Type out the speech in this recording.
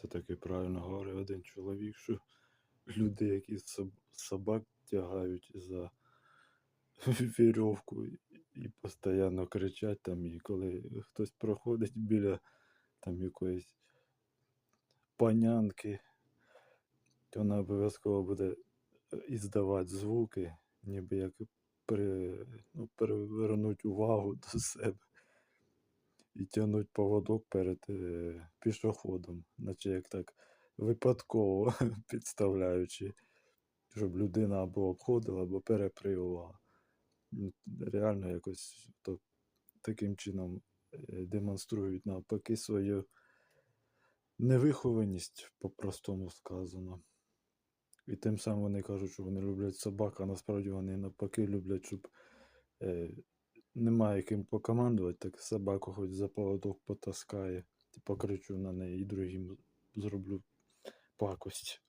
все-таки правильно говорить один чоловік, що люди, які собак тягають за вірьовку і постійно кричать там, і коли хтось проходить біля там якоїсь панянки, то вона обов'язково буде е, іздавати звуки, ніби як при, ну, привернуть увагу до себе і тягнуть поводок перед е, пішоходом, наче як так випадково підставляючи, щоб людина або обходила, або перепривала. Реально якось то, таким чином е, демонструють навпаки свою невихованість, по-простому сказано. І тим самим вони кажуть, що вони люблять собак, а насправді вони навпаки люблять, щоб е, немає ким покомандувати, так собаку хоч за поводок потаскає, покричу на неї і другим зроблю пакость.